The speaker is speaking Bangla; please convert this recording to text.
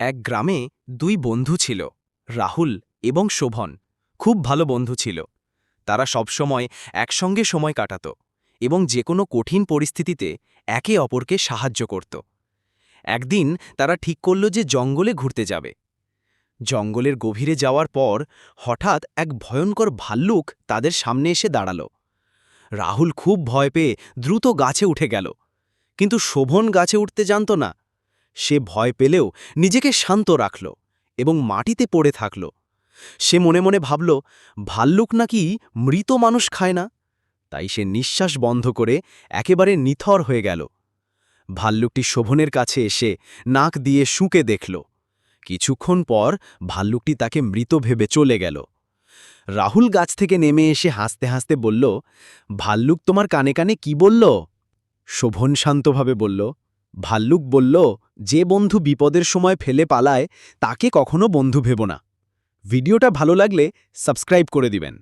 এক গ্রামে দুই বন্ধু ছিল, রাহুল এবং শোভন। খুব ভালো বন্ধু ছিল। তারা সবসময় একসঙ্গে সময় কাটাত এবং যে কোনো কঠিন পরিস্থিতিতে একে অপরকে সাহায্য করত। একদিন তারা ঠিক করল যে জঙ্গলে ঘুরতে যাবে। জঙ্গলের গভীরে যাওয়ার পর হঠাৎ এক ভয়ঙ্কর ভাল্লুক তাদের সামনে এসে দাঁড়াল। রাহুল খুব ভয় পেয়ে দ্রুত গাছে উঠে গেল। কিন্তু শোভন গাছে উঠতে জানত না। সে ভয় পেলেও নিজেকে শান্ত রাখল এবং মাটিতে পড়ে থাকল। সে মনে মনে ভাবল, ভাল্লুক নাকি মৃত মানুষ খায় না? তাই সে নিঃশ্বাস বন্ধ করে একেবারে নিথর হয়ে গেল। ভাল্লুকটি শোভনের কাছে এসে নাক দিয়ে শুঁকে দেখল। কিছুক্ষণ পর ভাল্লুকটি তাকে মৃত ভেবে চলে গেল। রাহুল গাছ থেকে নেমে এসে হাসতে হাসতে বলল, ভাল্লুক তোমার কানে কানে কি বলল? শোভন শান্তভাবে বলল ভাল্লুক বলল, যে বন্ধু বিপদের সময় ফেলে পালায়, তাকে কখনো বন্ধু ভেব না। ভিডিওটা ভালো লাগলে সাবস্ক্রাইব করে দিবেন।